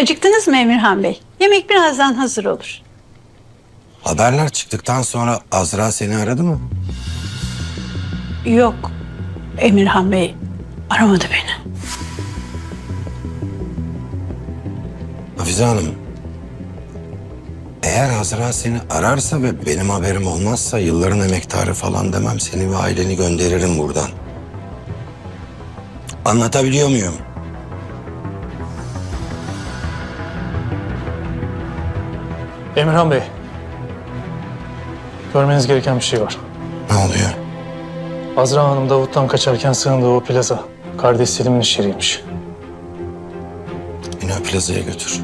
Acıktınız mı Emirhan Bey? Yemek birazdan hazır olur. Haberler çıktıktan sonra Azra seni aradı mı? Yok. Emirhan Bey aramadı beni. Hafize Hanım. Eğer Azra seni ararsa ve benim haberim olmazsa yılların emektarı falan demem. Seni ve aileni gönderirim buradan. Anlatabiliyor muyum? Emirhan Bey. Görmeniz gereken bir şey var. Ne oluyor? Azra Hanım Davut'tan kaçarken sığındığı o plaza. Kardeş Selim'in iş yeriymiş. Beni o plazaya götür.